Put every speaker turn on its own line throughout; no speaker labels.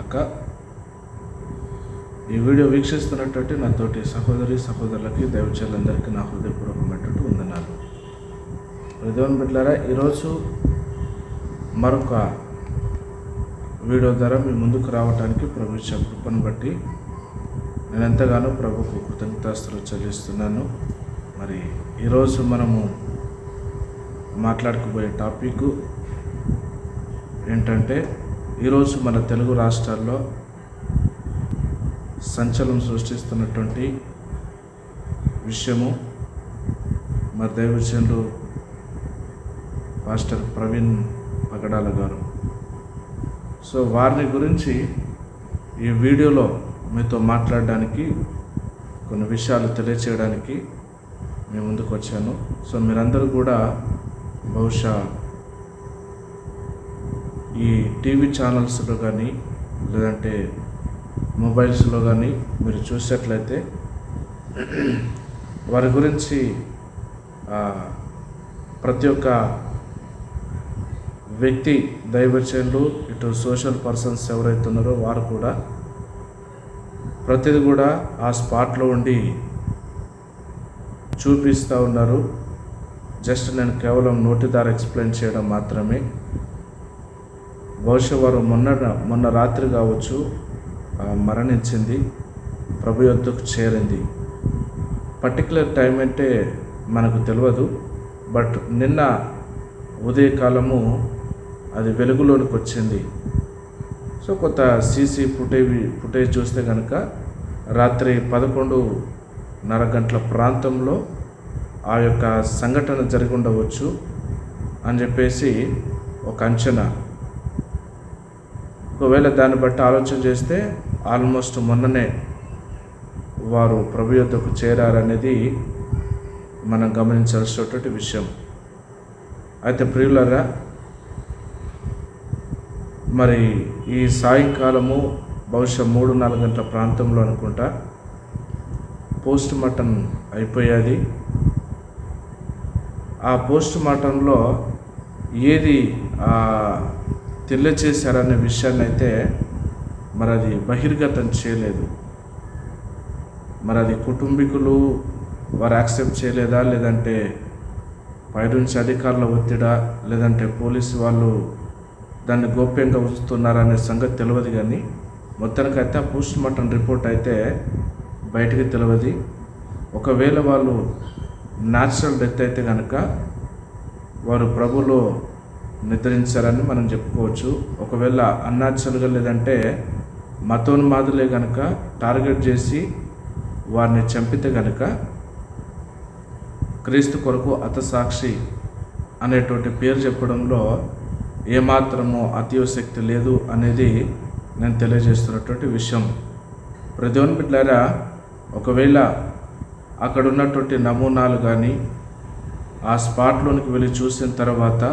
గాక ఈ వీడియో వీక్షిస్తున్నటువంటి నా తోటి సహోదరి సహోదరులకి దైవచరులందరికీ నా హృదయపూర్వకమైనటువంటి వందనాలు. దేవుని బిడ్డారా ఈరోజు మరొక వీడియో ద్వారా మీ ముందుకు రావడానికి ప్రభు కృపను బట్టి నేను ఎంతగానో ప్రభుకు కృతజ్ఞతాస్తులు చెల్లిస్తున్నాను. మరి ఈరోజు మనము మాట్లాడుకోబోయే టాపిక్ ఏంటంటే ఈరోజు మన తెలుగు రాష్ట్రాల్లో సంచలనం సృష్టిస్తున్నటువంటి విషయము మరి దైవచనులు మాస్టర్ ప్రవీణ్ పగడాల గారు. సో వారిని గురించి ఈ వీడియోలో మీతో మాట్లాడడానికి కొన్ని విషయాలు తెలియచేయడానికి మేము ముందుకు వచ్చాను. సో మీరందరూ కూడా బహుశా ఈ టీవీ ఛానల్స్లో కానీ లేదంటే మొబైల్స్లో కానీ మీరు చూసినట్లయితే వారి గురించి ప్రతి ఒక్క వ్యక్తి దైవచనులు ఇటు సోషల్ పర్సన్స్ ఎవరైతే ఉన్నారో వారు కూడా ప్రతిది కూడా ఆ స్పాట్లో ఉండి చూపిస్తూ ఉన్నారు. జస్ట్ నేను కేవలం నోటి ద్వారా ఎక్స్ప్లెయిన్ చేయడం మాత్రమే. బహుశా వారు మొన్న మొన్న రాత్రి కావచ్చు మరణించింది ప్రభు యొద్దకు చేరింది. పర్టికులర్ టైం అంటే మనకు తెలియదు బట్ నిన్న ఉదయకాలము అది వెలుగులోనికి వచ్చింది. సో కొంత సీసీ ఫుటేజ్ ఫుటేజ్ చూస్తే కనుక రాత్రి పదకొండున్నర గంటల ప్రాంతంలో ఆ యొక్క సంఘటన జరిగి ఉండవచ్చు అని చెప్పేసి ఒక అంచనా. ఒకవేళ దాన్ని బట్టి ఆలోచన చేస్తే ఆల్మోస్ట్ మొన్ననే వారు ప్రభు యొద్దకు చేరారనేది మనం గమనించాల్సినటువంటి విషయం. అయితే ప్రియులరా మరి ఈ సాయంకాలము బహుశా మూడు నాలుగు గంటల ప్రాంతంలో అనుకుంటా పోస్ట్ మార్టం అయిపోయేది. ఆ పోస్ట్ మార్టంలో ఏది ఆ, తెలియచేశారనే విషయాన్ని అయితే మరి అది బహిర్గతం చేయలేదు. మరి అది కుటుంబీకులు వారు యాక్సెప్ట్ చేయలేదా? లేదంటే పైనుంచి అధికారుల ఒత్తిడా? లేదంటే పోలీసు వాళ్ళు దాన్ని గోప్యంగా ఉంచుతున్నారనే సంగతి తెలియదు కానీ మొత్తానికైతే ఆ పోస్ట్ మార్టం రిపోర్ట్ అయితే బయటికి తెలియదు ఒకవేళ వాళ్ళు న్యాచురల్ డెత్ అయితే కనుక వారు ప్రభులో నిద్రించారని మనం చెప్పుకోవచ్చు. ఒకవేళ అన్నాచలుగా లేదంటే మతోన్మాదులే కనుక టార్గెట్ చేసి వారిని చంపితే కనుక క్రీస్తు కొరకు అతసాక్షి అనేటువంటి పేరు చెప్పడంలో ఏమాత్రము అతియోశక్తి లేదు అనేది నేను తెలియజేస్తున్నటువంటి విషయం. ప్రదోన్ బిడ్డారా ఒకవేళ అక్కడ ఉన్నటువంటి నమూనాలు కానీ ఆ స్పాట్లోనికి వెళ్ళి చూసిన తర్వాత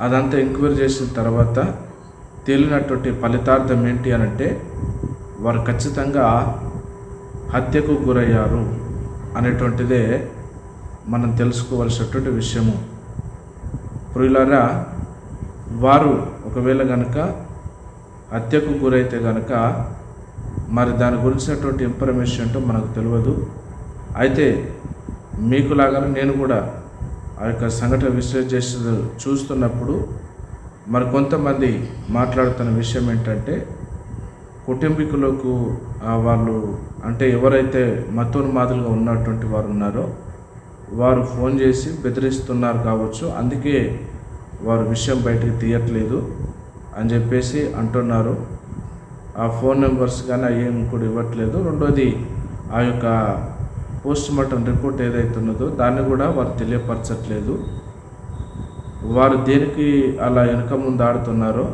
అదంతా ఎంక్వైరీ చేసిన తర్వాత తేలినటువంటి ఫలితార్థం ఏంటి అని అంటే వారు ఖచ్చితంగా హత్యకు గురయ్యారు అనేటువంటిదే మనం తెలుసుకోవలసినటువంటి విషయము. ప్రియులారా వారు ఒకవేళ కనుక హత్యకు గురైతే కనుక మరి దాని గురించినటువంటి ఇన్ఫర్మేషన్ ఏంటో మనకు తెలియదు అయితే మీకులాగానే నేను కూడా ఆ యొక్క సంఘటన విశ్లేషణ చూస్తున్నప్పుడు మరి కొంతమంది మాట్లాడుతున్న విషయం ఏంటంటే కుటుంబీకులకు వాళ్ళు అంటే ఎవరైతే మతోన్మాదులుగా ఉన్నటువంటి వారు ఉన్నారో వారు ఫోన్ చేసి బెదిరిస్తున్నారు కావచ్చు. అందుకే వారు విషయం బయటికి తీయట్లేదు అని చెప్పేసి అంటున్నారు. ఆ ఫోన్ నెంబర్స్ కానీ ఏం కూడా ఇవ్వట్లేదు. రెండోది ఆ యొక్క పోస్ట్ మార్టం రిపోర్ట్ ఏదైతే ఉన్నదో దాన్ని కూడా వారు తెలియపరచట్లేదు. వారు దేనికి అలా వెనక ముందు ఆడుతున్నారో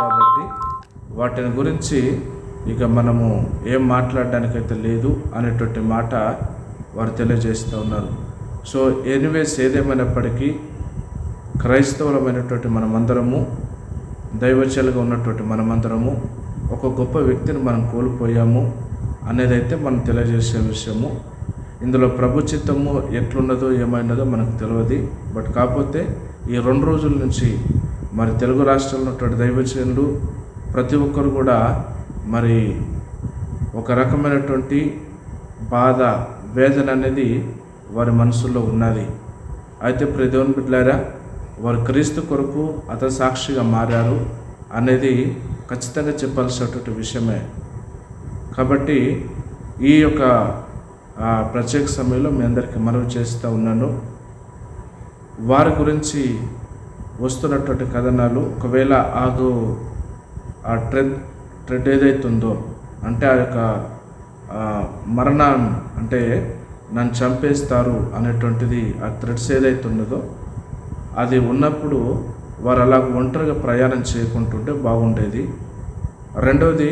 కాబట్టి వాటిని గురించి ఇక మనము ఏం మాట్లాడడానికైతే లేదు అనేటువంటి మాట వారు తెలియజేస్తూ ఉన్నారు. సో ఎనీవేస్ ఏదేమైనప్పటికీ క్రైస్తవులమైనటువంటి మనమందరము దైవచలుగా ఉన్నటువంటి మనమందరము ఒక గొప్ప వ్యక్తిని మనం కోల్పోయాము. అనేది అయితే మనం తెలియజేసే విషయము. ఇందులో ప్రభు చిత్తము ఎట్లున్నదో ఏమైనదో మనకు తెలియదు బట్ కాకపోతే ఈ రెండు రోజుల నుంచి మరి తెలుగు రాష్ట్రంలో ఉన్నటువంటి దైవజనులు ప్రతి ఒక్కరు కూడా మరి ఒక రకమైనటువంటి బాధ వేదన అనేది వారి మనసులో ఉన్నది. అయితే ప్రదేవుని బిడ్డారా వారు క్రీస్తు కొరకు అత సాక్షిగా మారారు అనేది ఖచ్చితంగా చెప్పాల్సినటువంటి విషయమే. కాబట్టి ఈ యొక్క ప్రత్యేక సమయంలో మీ అందరికీ మనవి చేస్తూ ఉన్నాను. వారి గురించి వస్తున్నటువంటి కథనాలు ఒకవేళ ఆగు ఆ ట్రెడ్ ట్రెడ్ ఏదైతుందో అంటే ఆ యొక్క మరణాన్ని మరణం అంటే నన్ను చంపేస్తారు అనేటువంటిది ఆ థ్రెడ్స్ ఏదైతే ఉన్నదో అది ఉన్నప్పుడు వారు అలా ఒంటరిగా ప్రయాణం చేయకుంటుంటే బాగుండేది. రెండవది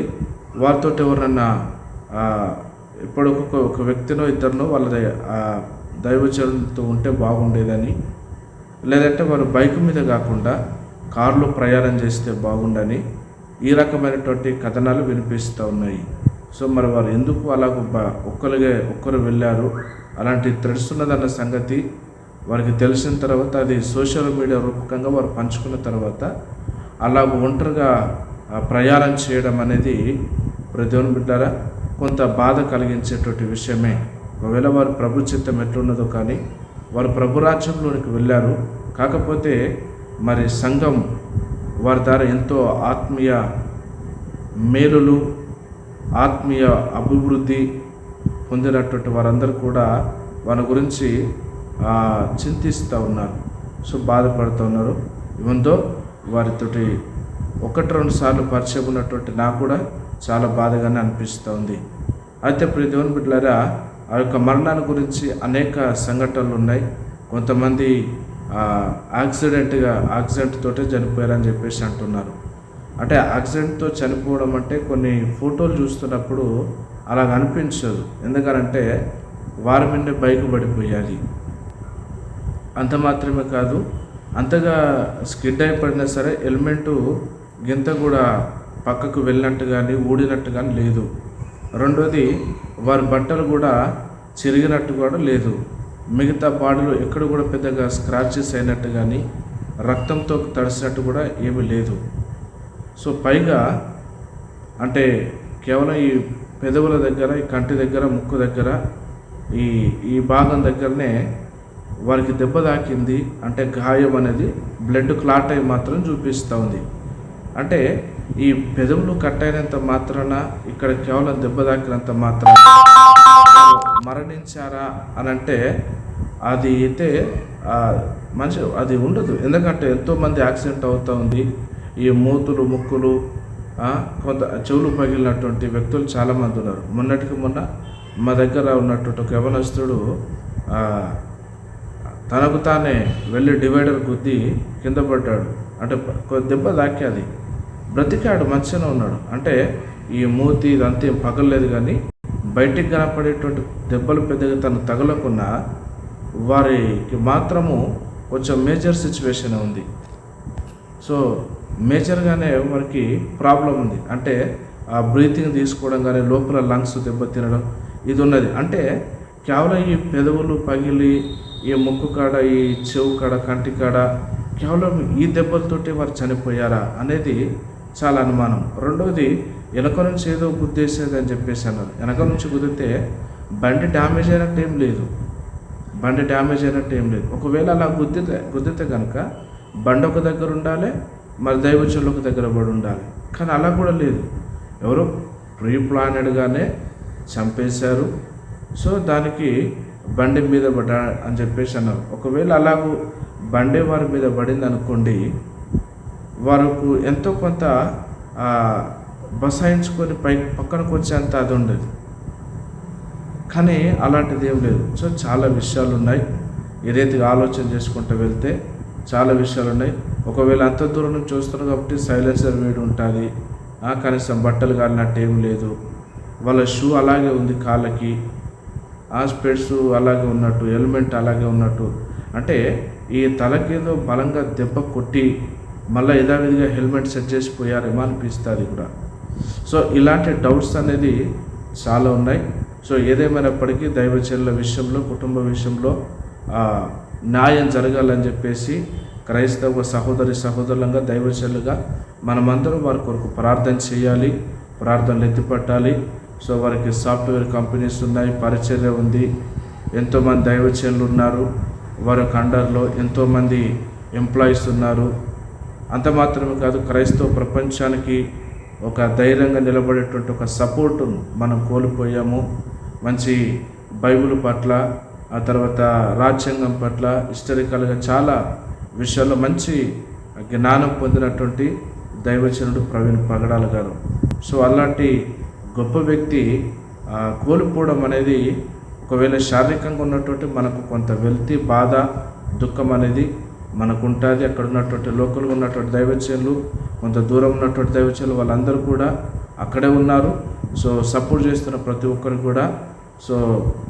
వారితో ఎవరన్నా ఇప్పుడు ఒక ఒక వ్యక్తినో ఇద్దరినో వాళ్ళ దై- దైవచరులతో ఉంటే బాగుండేదని లేదంటే వారు బైక్ మీద కాకుండా కారులో ప్రయాణం చేస్తే బాగుండని ఈ రకమైనటువంటి కథనాలు వినిపిస్తూ ఉన్నాయి. సో మరి వారు ఎందుకు అలాగ ఒక్కరిగా ఒక్కరు వెళ్ళారు? అలాంటి తెలుస్తున్నదన్న సంగతి వారికి తెలిసిన తర్వాత అది సోషల్ మీడియా రూపకంగా వారు పంచుకున్న తర్వాత అలాగ ఒంటరిగా ప్రయాణం చేయడం అనేది ప్రదేవుని బిడ్డారా కొంత బాధ కలిగించేటువంటి విషయమే. ఒకవేళ వారు ప్రభు చిత్తం ఎట్లున్నదో కానీ వారు ప్రభు రాజ్యంలోనికి వెళ్ళారు. కాకపోతే మరి సంఘం వారి ద్వారా ఎంతో ఆత్మీయ మేలులు ఆత్మీయ అభివృద్ధి పొందినటువంటి వారందరూ కూడా వారి గురించి చింతిస్తూ ఉన్నారు. సో బాధపడుతూ ఉన్నారు. ఇవంతో వారితోటి ఒకటి రెండు సార్లు పరిచయం ఉన్నటువంటి నాకు కూడా చాలా బాధగానే అనిపిస్తుంది. అయితే ప్రతి దేవుని బిడ్డలారా ఆ యొక్క మరణాన్ని గురించి అనేక సంఘటనలు ఉన్నాయి. కొంతమంది యాక్సిడెంట్గా యాక్సిడెంట్ తోటే చనిపోయారని చెప్పేసి అంటున్నారు. అంటే యాక్సిడెంట్తో చనిపోవడం అంటే కొన్ని ఫోటోలు చూస్తున్నప్పుడు అలాగ అనిపించదు. ఎందుకనంటే వారి మీద బైక్ పడిపోయాలి. అంత మాత్రమే కాదు అంతగా స్కిడ్ అయిపడినా సరే హెల్మెట్ గింత కూడా పక్కకు వెళ్ళినట్టు కానీ ఊడినట్టు కానీ లేదు. రెండోది వారి బట్టలు కూడా చిరిగినట్టు కూడా లేదు. మిగతా బాడీలో ఎక్కడ కూడా పెద్దగా స్క్రాచెస్ అయినట్టు కానీ రక్తంతో తడిసినట్టు కూడా ఏమీ లేదు. సో పైగా అంటే కేవలం ఈ పెదవుల దగ్గర ఈ కంటి దగ్గర ముక్కు దగ్గర ఈ ఈ భాగం దగ్గరనే వారికి దెబ్బ తాకింది అంటే గాయం అనేది బ్లడ్ క్లాట్ అయి మాత్రం చూపిస్తూ ఉంది. అంటే ఈ పెదవులు కట్ అయినంత మాత్రాన ఇక్కడ కేవలం దెబ్బ తాకినంత మాత్రాన మరణించారా అని అంటే అది అయితే మనిషి అది ఉండదు. ఎందుకంటే ఎంతోమంది యాక్సిడెంట్ అవుతూ ఉంది. ఈ మూతులు ముక్కులు కొంత చెవులు పగిలినటువంటి వ్యక్తులు చాలామంది ఉన్నారు. మొన్నటికి మొన్న మా దగ్గర ఉన్నటువంటి ఒక యవనస్తుడు తనకు తానే వెళ్ళి డివైడర్ గుద్ది కింద పడ్డాడు. అంటే కొ- దెబ్బ తాకాది బ్రతికాడు మంచిగానే ఉన్నాడు. అంటే ఈ మూతి ఇదంతా ఏం పగలలేదు కానీ బయటికి కనపడేటువంటి దెబ్బలు పెద్దగా తను తగలకుండా వారికి మాత్రము కొంచెం మేజర్ సిచ్యువేషన్ ఉంది. సో మేజర్గానే వారికి ప్రాబ్లం ఉంది. అంటే ఆ బ్రీతింగ్ తీసుకోవడం కానీ లోపల లంగ్స్ దెబ్బతినడం ఇది ఉన్నది అంటే కేవలం ఈ పెదవులు పగిలి ఈ ముక్కు కాడ ఈ చెవు కాడ కంటి కాడ కేవలం ఈ దెబ్బలతోటి వారు చనిపోయారా అనేది చాలా అనుమానం. రెండవది వెనక నుంచి ఏదో గుద్దేసేది అని చెప్పేసి అన్నారు. వెనక నుంచి గుద్దితే బండి డ్యామేజ్ అయినట్టు ఏం లేదు. బండి డ్యామేజ్ అయినట్టు ఏం లేదు. ఒకవేళ అలా గుద్దితే గుద్దితే కనుక బండి ఒక దగ్గర ఉండాలి మరి దైవచనులు ఒక దగ్గర పడి ఉండాలి. కానీ అలా కూడా లేదు. ఎవరు ప్రీ ప్లానెడ్గానే చంపేశారు. సో దానికి బండి మీద పడ్డా అని చెప్పేసి అన్నారు. ఒకవేళ అలాగూ బండి వారి మీద పడింది అనుకోండి వారికి ఎంతో కొంత బసాయించుకొని పై పక్కనకు వచ్చేంత అది ఉండేది. కానీ అలాంటిది ఏం లేదు. సో చాలా విషయాలు ఉన్నాయి. ఈ రీతిగా ఆలోచన చేసుకుంటూ వెళ్తే చాలా విషయాలు ఉన్నాయి. ఒకవేళ అంత దూరం నుంచి చూస్తున్నారు కాబట్టి సైలెన్సర్ వేడి ఉంటుంది. కనీసం బట్టలు కాలినట్టు ఏం లేదు. వాళ్ళ షూ అలాగే ఉంది కాళ్ళకి. ఆ అలాగే ఉన్నట్టు హెల్మెట్ అలాగే ఉన్నట్టు. అంటే ఈ తలకేదో బలంగా దెబ్బ కొట్టి మళ్ళీ యథావిధిగా హెల్మెట్ సెట్ చేసిపోయారేమో అనిపిస్తుంది కూడా. సో ఇలాంటి డౌట్స్ అనేది చాలా ఉన్నాయి. సో ఏదేమైనప్పటికీ దైవచర్యల విషయంలో కుటుంబ విషయంలో న్యాయం జరగాలని చెప్పేసి క్రైస్తవ సహోదరి సహోదరులంగా దైవచర్యలుగా మనమందరం వారి కొరకు ప్రార్థన చేయాలి ప్రార్థనలు ఎత్తిపట్టాలి. సో వారికి సాఫ్ట్వేర్ కంపెనీస్ ఉన్నాయి పరిచర్య ఉంది ఎంతోమంది దైవచనులు ఉన్నారు వారి అండర్లో ఎంతోమంది ఎంప్లాయీస్ ఉన్నారు. అంత మాత్రమే కాదు క్రైస్తవ ప్రపంచానికి ఒక ధైర్యంగా నిలబడేటువంటి ఒక సపోర్ట్ మనం కోల్పోయాము. మంచి బైబిల్ పట్ల ఆ తర్వాత రాజ్యాంగం పట్ల హిస్టరికల్గా చాలా విషయాల్లో మంచి జ్ఞానం పొందినటువంటి దైవచనుడు ప్రవీణ్ పగడాల గారు. సో అలాంటి గొప్ప వ్యక్తి కోల్పోవడం అనేది ఒకవేళ శారీరకంగా ఉన్నటువంటి మనకు కొంత వెల్తి బాధ దుఃఖం అనేది మనకు ఉంటుంది అక్కడ ఉన్నటువంటి లోకల్గా ఉన్నటువంటి దైవచనులు కొంత దూరం ఉన్నటువంటి దైవచనులు వాళ్ళందరూ కూడా అక్కడే ఉన్నారు. సో సపోర్ట్ చేస్తున్న ప్రతి ఒక్కరికి కూడా సో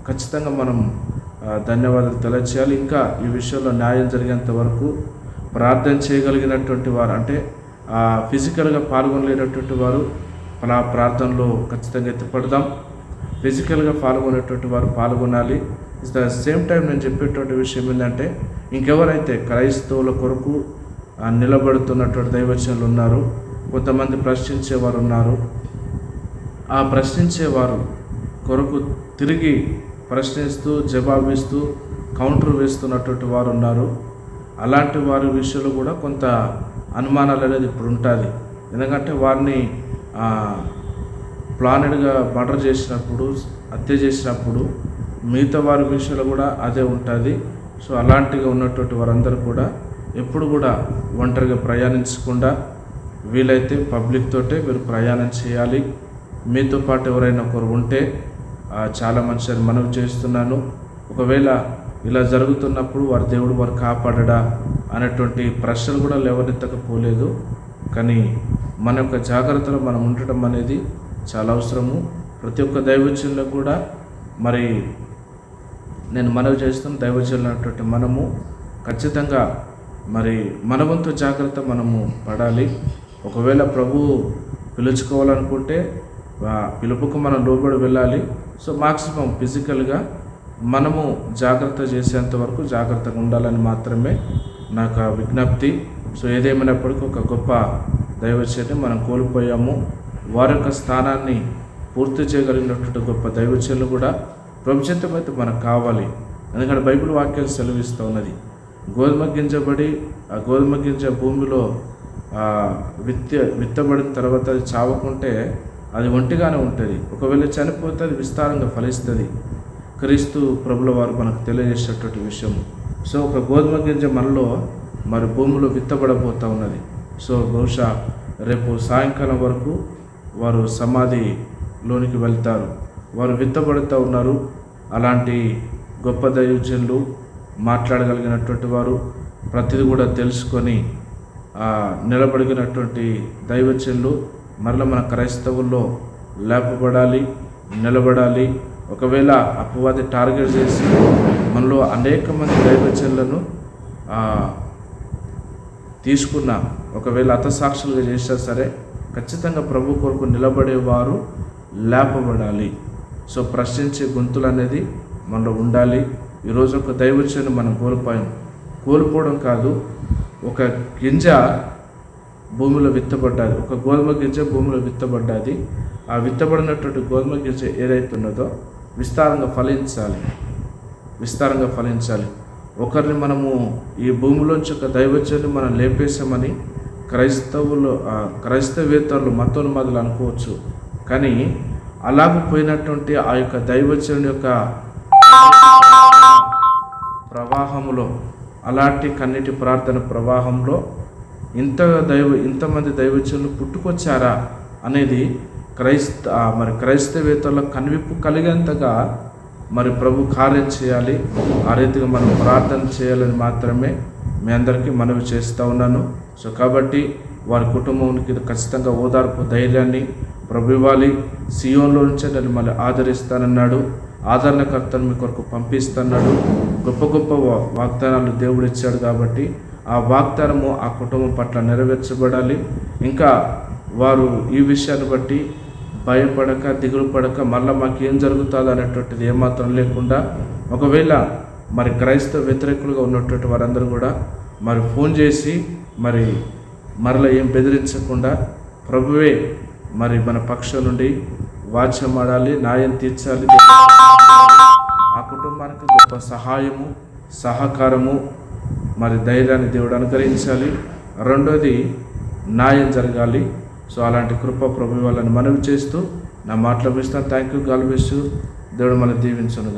ఖచ్చితంగా మనం ధన్యవాదాలు తెలియచేయాలి. ఇంకా ఈ విషయంలో న్యాయం జరిగేంత వరకు ప్రార్థన చేయగలిగినటువంటి వారు అంటే ఫిజికల్గా పాల్గొనలేనటువంటి వారు అలా ప్రార్థనలో ఖచ్చితంగా ఎత్తిపడదాం. ఫిజికల్గా పాల్గొనేటువంటి వారు పాల్గొనాలి. ఇట్ ద సేమ్ టైం నేను చెప్పేటువంటి విషయం ఏంటంటే ఇంకెవరైతే క్రైస్తవుల కొరకు నిలబడుతున్నటువంటి దైవచనులు ఉన్నారు కొంతమంది ప్రశ్నించేవారు ఉన్నారు. ఆ ప్రశ్నించేవారు కొరకు తిరిగి ప్రశ్నిస్తూ జవాబిస్తూ కౌంటర్ వేస్తున్నటువంటి వారు ఉన్నారు. అలాంటి వారి విషయంలో కూడా కొంత అనుమానాలు అనేది ఇప్పుడు ఉంటుంది. ఎందుకంటే వారిని ప్లానెడ్గా మర్డర్ చేసినప్పుడు హత్య చేసినప్పుడు మిగతా వారి విషయంలో కూడా అదే ఉంటుంది. సో అలాంటిగా ఉన్నటువంటి వారందరూ కూడా ఎప్పుడు కూడా ఒంటరిగా ప్రయాణించకుండా వీలైతే పబ్లిక్ తోటే మీరు ప్రయాణం చేయాలి. మీతో పాటు ఎవరైనా ఒకరు ఉంటే చాలా మంచిదని మనవి చేస్తున్నాను. ఒకవేళ ఇలా జరుగుతున్నప్పుడు వారి దేవుడు వారు కాపాడడా అనేటువంటి ప్రశ్నలు కూడా లేవనెత్తకపోలేదు. కానీ మన యొక్క జాగ్రత్తలో మనం ఉండటం అనేది చాలా అవసరము. ప్రతి ఒక్క దైవచనులకు కూడా మరి నేను మనవి చేస్తాను దైవచనటువంటి మనము ఖచ్చితంగా మరి మనవంతు జాగ్రత్త మనము పడాలి. ఒకవేళ ప్రభు పిలుచుకోవాలనుకుంటే పిలుపుకు మనం లోబడి వెళ్ళాలి. సో మాక్సిమం ఫిజికల్గా మనము జాగ్రత్త చేసేంత వరకు జాగ్రత్తగా ఉండాలని మాత్రమే నాకు ఆ విజ్ఞప్తి. సో ఏదేమైనప్పటికీ ఒక గొప్ప దైవచర్ని మనం కోల్పోయాము. వారి యొక్క స్థానాన్ని పూర్తి చేయగలిగినటువంటి గొప్ప దైవచర్లు కూడా ప్రభుత్వం అయితే మనకు కావాలి. ఎందుకంటే బైబిల్ వాక్యాలు సెలవిస్తూ ఉన్నది. గోధుమ గింజబడి ఆ గోధుమ గింజ భూమిలో విత్త విత్తబడిన తర్వాత అది చావకుంటే అది ఒంటిగానే ఉంటుంది. ఒకవేళ చనిపోతే అది విస్తారంగా ఫలిస్తుంది. క్రీస్తు ప్రభుల వారు మనకు తెలియజేసేటటువంటి విషయం సో ఒక గోధుమ గింజ మనలో మరి భూమిలో విత్తబడబోతూ ఉన్నది. సో బహుశా రేపు సాయంకాలం వరకు వారు సమాధిలోనికి వెళ్తారు. వారు విత్తబడుతూ ఉన్నారు. అలాంటి గొప్ప దైవజనులు మాట్లాడగలిగినటువంటి వారు ప్రతిదీ కూడా తెలుసుకొని నిలబడిగినటువంటి నిలబడినటువంటి దైవజనులు మరల మన క్రైస్తవుల్లో లేపబడాలి నిలబడాలి. ఒకవేళ అపవాది టార్గెట్ చేసి మనలో అనేక మంది దైవచనులను తీసుకున్న ఒకవేళ అతసాక్షులుగా చేసినా సరే ఖచ్చితంగా ప్రభు కొరకు నిలబడేవారు లేపబడాలి. సో ప్రశ్నించే గొంతులు అనేది మనలో ఉండాలి. ఈరోజు ఒక దైవచను మనం కోల్పోయాం. కోల్పోవడం కాదు ఒక గింజ భూమిలో విత్తబడ్డది. ఒక గోధుమ గింజ భూమిలో విత్తబడ్డది. ఆ విత్తబడినటువంటి గోధుమ గింజ ఏదైతే ఉన్నదో విస్తారంగా ఫలించాలి. విస్తారంగా ఫలించాలి. ఒకరిని మనము ఈ భూమిలోంచి ఒక దైవజ్ఞాన్ని మనం లేపేశామని క్రైస్తవులు ఆ, క్రైస్తవేతరులు మతోన్మాదులు అనుకోవచ్చు. కానీ అలాగ పోయినటువంటి ఆ యొక్క దైవజ్ఞుని యొక్క ప్రవాహంలో అలాంటి కన్నీటి ప్రార్థన ప్రవాహంలో ఇంత దైవ ఇంతమంది దైవజనులు పుట్టుకొచ్చారా అనేది క్రైస్త మరి క్రైస్తవేతరుల కనువిప్పు కలిగేంతగా మరి ప్రభు కార్యం చేయాలి. ఆ రీతిగా మనం ప్రార్థన చేయాలని మాత్రమే మీ అందరికీ మనవి చేస్తూ ఉన్నాను. సో కాబట్టి వారి కుటుంబానికి ఖచ్చితంగా ఓదార్పు ధైర్యాన్ని ప్రభు ఇవ్వాలి. సియోన్లో నుంచే నేను మళ్ళీ ఆదరిస్తానన్నాడు. ఆదరణకర్తను మీ కొరకు పంపిస్తున్నాడు గొప్ప గొప్ప వాగ్దానాలు దేవుడు ఇచ్చాడు కాబట్టి ఆ వాగ్దానము ఆ కుటుంబం పట్ల నెరవేర్చబడాలి. ఇంకా వారు ఈ విషయాన్ని బట్టి భయపడక దిగులు పడక మళ్ళీ మాకు ఏం జరుగుతుందో అనేటువంటిది ఏమాత్రం లేకుండా ఒకవేళ మరి క్రైస్తవ వ్యతిరేకులుగా ఉన్నటువంటి వారందరూ కూడా మరి ఫోన్ చేసి మరి మరలా ఏం బెదిరించకుండా ప్రభువే మరి మన పక్షం నుండి వాచ్యం ఆడాలి న్యాయం తీర్చాలి. ఆ కుటుంబానికి గొప్ప సహాయము సహకారము మరి ధైర్యాన్ని దేవుడు అనుకరించాలి రెండోది న్యాయం జరగాలి. సో అలాంటి కృప ప్రభు వాళ్ళని మనవి చేస్తూ నా మాటలు ఇస్తాను థ్యాంక్ యూ గాల్బెస్ దేవుడు మన దీవించను